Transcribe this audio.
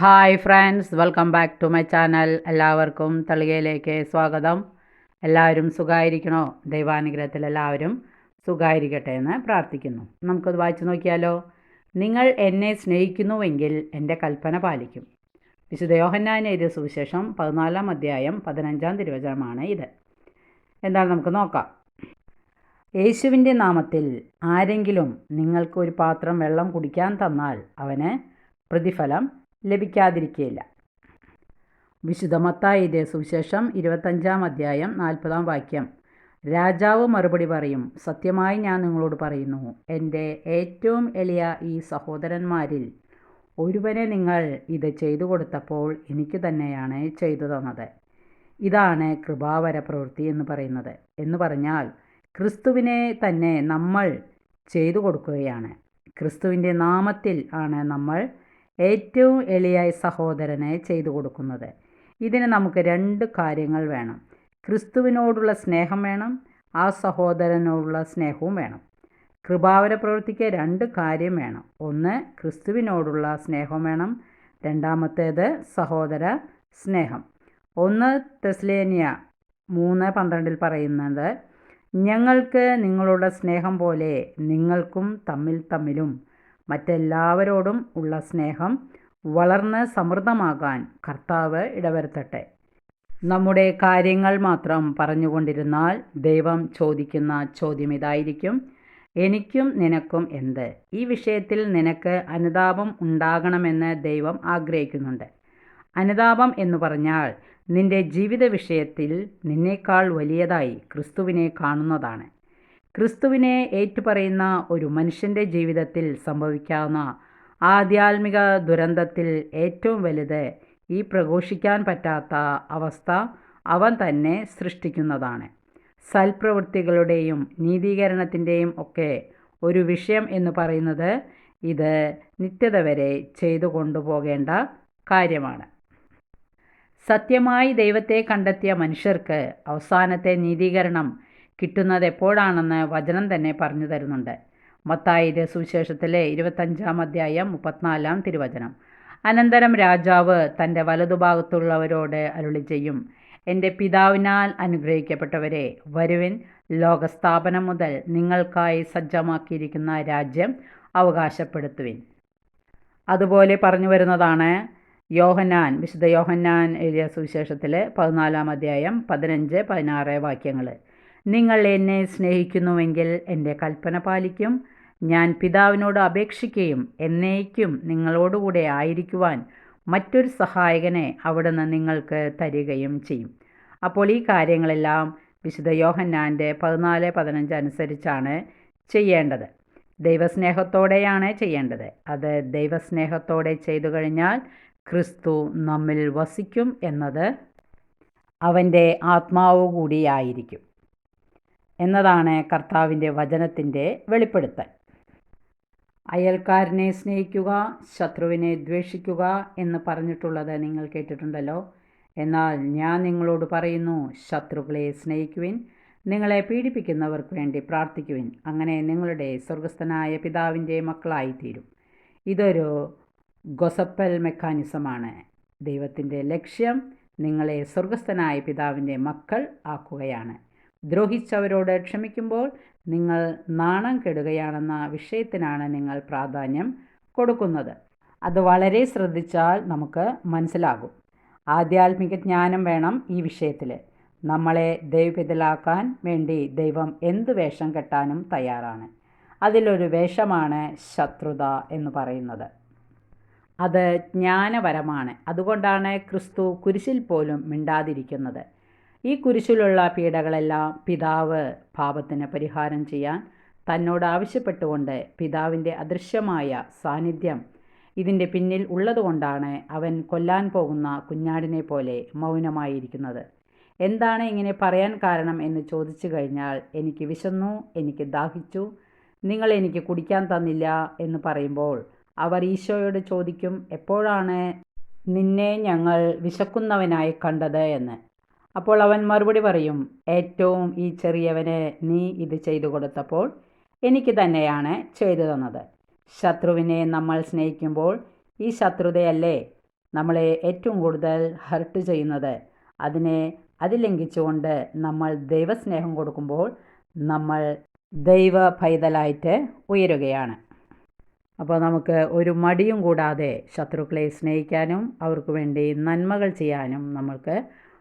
Hi friends welcome back to my channel എല്ലാവർക്കും തളികയിലേക്ക് സ്വാഗതം. എല്ലാവരും സുഖമായിരിക്കണോ ദൈവാനുഗ്രഹത്തിൽ എല്ലാവരും സുഖമായിരിക്കട്ടെ എന്ന് പ്രാർത്ഥിക്കുന്നു. നമുക്കത് വായിച്ചു നോക്കിയാലോ? നിങ്ങൾ എന്നെ സ്നേഹിക്കുന്നുവെങ്കിൽ എന്റെ കൽപ്പന പാലിക്കും. വിശുദ്ധയോഹന്നാൻ എഴുതിയ സുവിശേഷം പതിനാലാം അധ്യായം പതിനഞ്ചാം തിരുവചനമാണ് ഇത്. എന്താണ് നമുക്ക് നോക്കാം. യേശുവിന്റെ നാമത്തിൽ ആരെങ്കിലും നിങ്ങൾക്ക് ഒരു പാത്രം വെള്ളം കുടിക്കാൻ തന്നാൽ അവന് പ്രതിഫലം ലഭിക്കാതിരിക്കുകയില്ല. വിശുദ്ധ മത്തായി എഴുതിയ സുവിശേഷം ഇരുപത്തഞ്ചാം അധ്യായം നാൽപ്പതാം വാക്യം. രാജാവ് മറുപടി പറയും സത്യമായി ഞാൻ നിങ്ങളോട് പറയുന്നു എന്റെ ഏറ്റവും എളിയ ഈ സഹോദരന്മാരിൽ ഒരുവനെ നിങ്ങൾ ഇത് ചെയ്തു കൊടുത്തപ്പോൾ എനിക്ക് തന്നെയാണ് ചെയ്തു തന്നത്. ഇതാണ് കൃപാവര പ്രവൃത്തി എന്ന് പറയുന്നത്. എന്ന് പറഞ്ഞാൽ ക്രിസ്തുവിനെ തന്നെ നമ്മൾ ചെയ്തു കൊടുക്കുകയാണ്. ക്രിസ്തുവിന്റെ നാമത്തിൽ ആണ് നമ്മൾ ഏറ്റവും എളിയായി സഹോദരനെ ചെയ്തു കൊടുക്കുന്നത്. ഇതിന് നമുക്ക് രണ്ട് കാര്യങ്ങൾ വേണം. ക്രിസ്തുവിനോടുള്ള സ്നേഹം വേണം. ആ സഹോദരനോടുള്ള സ്നേഹവും വേണം. കൃപാവര പ്രവർത്തിക്ക് രണ്ട് കാര്യം വേണം. ഒന്ന് ക്രിസ്തുവിനോടുള്ള സ്നേഹം വേണം. രണ്ടാമത്തേത് സഹോദര സ്നേഹം. ഒന്ന് തെസ്ലേനിയ മൂന്ന് പന്ത്രണ്ടിൽ പറയുന്നത് ഞങ്ങൾക്ക് നിങ്ങളുടെ സ്നേഹം പോലെ നിങ്ങൾക്കും തമ്മിൽ തമ്മിലും മറ്റെല്ലാവരോടും ഉള്ള സ്നേഹം വളർന്ന് സമൃദ്ധമാകാൻ കർത്താവ് ഇടവരുത്തട്ടെ. നമ്മുടെ കാര്യങ്ങൾ മാത്രം പറഞ്ഞുകൊണ്ടിരുന്നാൽ ദൈവം ചോദിക്കുന്ന ചോദ്യം ഇതായിരിക്കും. എനിക്കും നിനക്കും എന്ത്? ഈ വിഷയത്തിൽ നിനക്ക് അനുതാപം ഉണ്ടാകണമെന്ന് ദൈവം ആഗ്രഹിക്കുന്നുണ്ട്. അനുതാപം എന്ന് പറഞ്ഞാൽ നിന്റെ ജീവിത വിഷയത്തിൽ നിന്നേക്കാൾ വലിയതായി ക്രിസ്തുവിനെ കാണുന്നതാണ്. ക്രിസ്തുവിനെ ഏറ്റുപറയുന്ന ഒരു മനുഷ്യന്റെ ജീവിതത്തിൽ സംഭവിക്കാവുന്ന ആധ്യാത്മിക ദുരന്തത്തിൽ ഏറ്റവും വലുത് ഈ പ്രഘോഷിക്കാൻ പറ്റാത്ത അവസ്ഥ അവൻ തന്നെ സൃഷ്ടിക്കുന്നതാണ്. സൽപ്രവൃത്തികളുടെയും നീതീകരണത്തിന്റെയും ഒക്കെ ഒരു വിഷയം എന്ന് പറയുന്നത് ഇത് നിത്യത വരെ ചെയ്തു കൊണ്ടുപോകേണ്ട കാര്യമാണ്. സത്യമായി ദൈവത്തെ കണ്ടെത്തിയ മനുഷ്യർക്ക് അവസാനത്തെ നീതീകരണം കിട്ടുന്നത് എപ്പോഴാണെന്ന് വചനം തന്നെ പറഞ്ഞു തരുന്നുണ്ട്. മത്തായിയുടെ സുവിശേഷത്തിലെ ഇരുപത്തഞ്ചാം അധ്യായം മുപ്പത്തിനാലാം തിരുവചനം. അനന്തരം രാജാവ് തന്റെ വലതുഭാഗത്തുള്ളവരോട് അരുളി ചെയ്യും എന്റെ പിതാവിനാൽ അനുഗ്രഹിക്കപ്പെട്ടവരെ വരുവിൻ ലോകസ്ഥാപനം മുതൽ നിങ്ങൾക്കായി സജ്ജമാക്കിയിരിക്കുന്ന രാജ്യം അവകാശപ്പെടുത്തുവിൻ. അതുപോലെ പറഞ്ഞു വരുന്നതാണ് യോഹന്നാൻ വിശുദ്ധ യോഹന്നാൻ എഴുതിയ സുവിശേഷത്തിൽ പതിനാലാം അധ്യായം പതിനഞ്ച് പതിനാറ് വാക്യങ്ങൾ നിങ്ങൾ എന്നെ സ്നേഹിക്കുന്നുവെങ്കിൽ എന്റെ കൽപ്പന പാലിക്കും. ഞാൻ പിതാവിനോട് അപേക്ഷിക്കുകയും എന്നേക്കും നിങ്ങളോടുകൂടെ ആയിരിക്കുവാൻ മറ്റൊരു സഹായകനെ അവിടുന്ന് നിങ്ങൾക്ക് തരികയും ചെയ്യും. അപ്പോൾ ഈ കാര്യങ്ങളെല്ലാം വിശുദ്ധ യോഹന്നാന്റെ പതിനാല് പതിനഞ്ച് അനുസരിച്ചാണ് ചെയ്യേണ്ടത്. ദൈവസ്നേഹത്തോടെയാണ് ചെയ്യേണ്ടത്. അത് ദൈവസ്നേഹത്തോടെ ചെയ്തു കഴിഞ്ഞാൽ ക്രിസ്തു നമ്മിൽ വസിക്കും എന്നത് അവന്റെ ആത്മാവ് കൂടിയായിരിക്കും എന്നതാണ് കർത്താവിന്റെ വചനത്തിന്റെ വെളിപ്പെടുത്തൽ. അയൽക്കാരനെ സ്നേഹിക്കുക ശത്രുവിനെ ദ്വേഷിക്കുക എന്ന് പറഞ്ഞിട്ടുള്ളത് നിങ്ങൾ കേട്ടിട്ടുണ്ടല്ലോ. എന്നാൽ ഞാൻ നിങ്ങളോട് പറയുന്നു ശത്രുക്കളെ സ്നേഹിക്കുവിൻ നിങ്ങളെ പീഡിപ്പിക്കുന്നവർക്ക് വേണ്ടി പ്രാർത്ഥിക്കുവിൻ. അങ്ങനെ നിങ്ങളുടെ സ്വർഗസ്ഥനായ പിതാവിന്റെ മക്കളായിത്തീരും. ഇതൊരു ഗൊസപ്പൽ മെക്കാനിസമാണ്. ദൈവത്തിന്റെ ലക്ഷ്യം നിങ്ങളെ സ്വർഗസ്ഥനായ പിതാവിന്റെ മക്കൾ ആക്കുകയാണ്. ദ്രോഹിച്ചവരോട് ക്ഷമിക്കുമ്പോൾ നിങ്ങൾ നാണം കെടുകയാണെന്ന വിഷയത്തിനാണ് നിങ്ങൾ പ്രാധാന്യം കൊടുക്കുന്നത്. അത് വളരെ ശ്രദ്ധിച്ചാൽ നമുക്ക് മനസ്സിലാകും. ആധ്യാത്മിക ജ്ഞാനം വേണം ഈ വിഷയത്തിൽ നമ്മളെ ദൈവപിതലാക്കാൻ വേണ്ടി ദൈവം എന്ത് വേഷം കെട്ടാനും തയ്യാറാണ്. അതിലൊരു വേഷമാണ് ശത്രുത എന്ന് പറയുന്നത്. അത് ജ്ഞാനപരമാണ്. അതുകൊണ്ടാണ് ക്രിസ്തു കുരിശിൽ പോലും മിണ്ടാതിരിക്കുന്നത്. ഈ കുരിശിലുള്ള പീഡകളെല്ലാം പിതാവ് പാപത്തിന് പരിഹാരം ചെയ്യാൻ തന്നോട് ആവശ്യപ്പെട്ടുകൊണ്ട് പിതാവിന്റെ അദൃശ്യമായ സാന്നിധ്യം ഇതിന്റെ പിന്നിൽ ഉള്ളതുകൊണ്ടാണ് അവൻ കൊല്ലാൻ പോകുന്ന കുഞ്ഞാടിനെ പോലെ മൗനമായിരിക്കുന്നത്. എന്താണ് ഇങ്ങനെ പറയാൻ കാരണം എന്ന് ചോദിച്ചു കഴിഞ്ഞാൽ എനിക്ക് വിശന്നു എനിക്ക് ദാഹിച്ചു നിങ്ങൾ എനിക്ക് കുടിക്കാൻ തന്നില്ല എന്ന് പറയുമ്പോൾ അവർ ഈശോയോട് ചോദിക്കും എപ്പോഴാണ് നിന്നെ ഞങ്ങൾ വിശക്കുന്നവനായി കണ്ടത്? എന്ന്. അപ്പോൾ അവൻ മറുപടി പറയും ഏറ്റവും ഈ ചെറിയവന് നീ ഇത് ചെയ്തു കൊടുത്തപ്പോൾ എനിക്ക് തന്നെയാണ് ചെയ്തു തന്നത്. ശത്രുവിനെ നമ്മൾ സ്നേഹിക്കുമ്പോൾ ഈ ശത്രുതയല്ലേ നമ്മളെ ഏറ്റവും കൂടുതൽ ഹർട്ട് ചെയ്യുന്നത്? അതിനെ അതിലംഘിച്ചുകൊണ്ട് നമ്മൾ ദൈവസ്നേഹം കൊടുക്കുമ്പോൾ നമ്മൾ ദൈവ പൈതലായിട്ട് ഉയരുകയാണ്. അപ്പോൾ നമുക്ക് ഒരു മടിയും കൂടാതെ ശത്രുക്കളെ സ്നേഹിക്കാനും അവർക്ക് വേണ്ടി നന്മകൾ ചെയ്യാനും നമ്മൾക്ക്